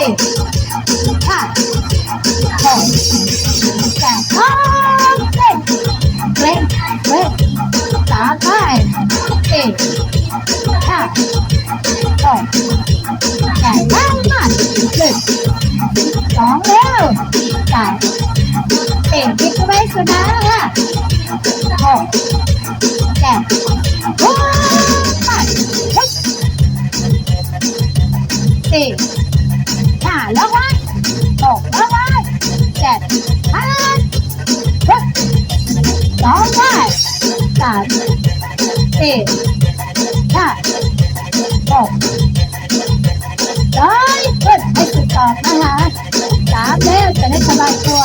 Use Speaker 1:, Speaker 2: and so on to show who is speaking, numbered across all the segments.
Speaker 1: สี่ห้าหกแปดสองเล่นเล่นเล่นสามไปสี่ห้าหกแปดเก้ามาหนึ่งสองเร็วสามเอ็ดคิดไว้สุดนะหกแปดโอ้ไปเฮ้ยสี่าแล้ววะหกแล้ววะเจ็ดห้าสองไปสามสี่ห้าหกร้อยขึ้นให้สุดตอบนะคะสามเร็วจะได้สบายตัว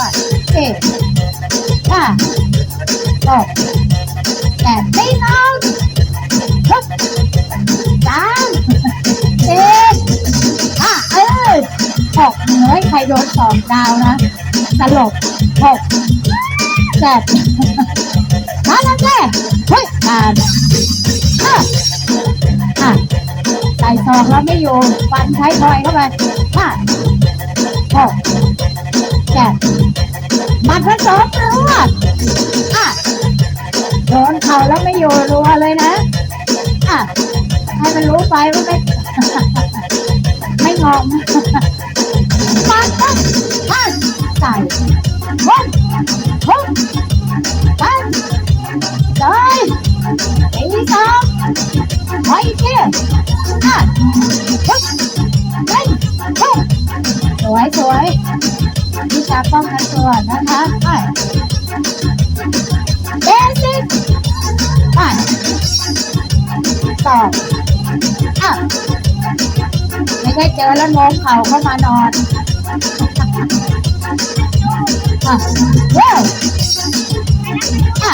Speaker 1: สี่ห้าหก หกเหนื่อยใครโดนสองดาวนะสลบหกเจ็ดมาแล้วแม่เฮ้ยแปดห้าอะใส่ซองแล้วไม่อยู่ฟันใช้ทอยเข้าไปห้าหกเจ็ดมันผสมรัวอะโดนเข่าแล้วไม่อยู่รัวเลยนะอะให้มันรู้ไปว่าไม่ไม่งอง วยสวยวิชาป้องกันตัวนะคะไปเบสิกไปต่ออะไม่ใช่เจอแล้วโน้มเข่าเข้ามานอน อะเร็วอะ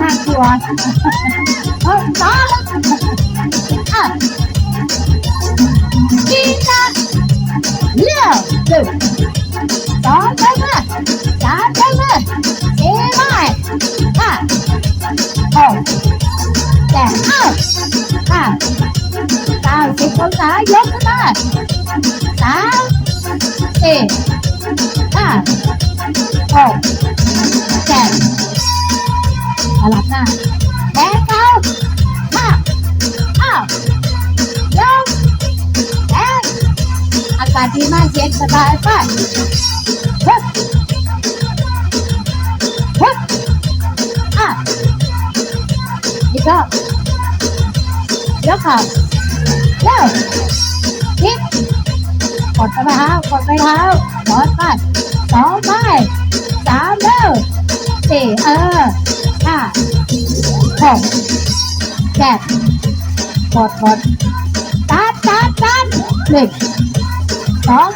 Speaker 1: น่ากลัวเฮ้ยตาอะดีนะเร็วหนึ่งสองไปมาสามไปมาสี่ไปห้าหกเจ็ดเอ้าห้าเก้าสิบองศายกขึ้นมา สามสี่ห้าหกเจ็ดสลับหน้าแขนเขาห้าอ้าวยกแขนอากาศดีมากเย็นสบายไปฮึบฮึบอะอีกรอบยกขาเร็ว กดไปแล้วกดไปเท้ากดไปสองไปสามเร็วสี่เออห้าหกเจ็ดกดกดตัดตัดตัดหนึ่งสอง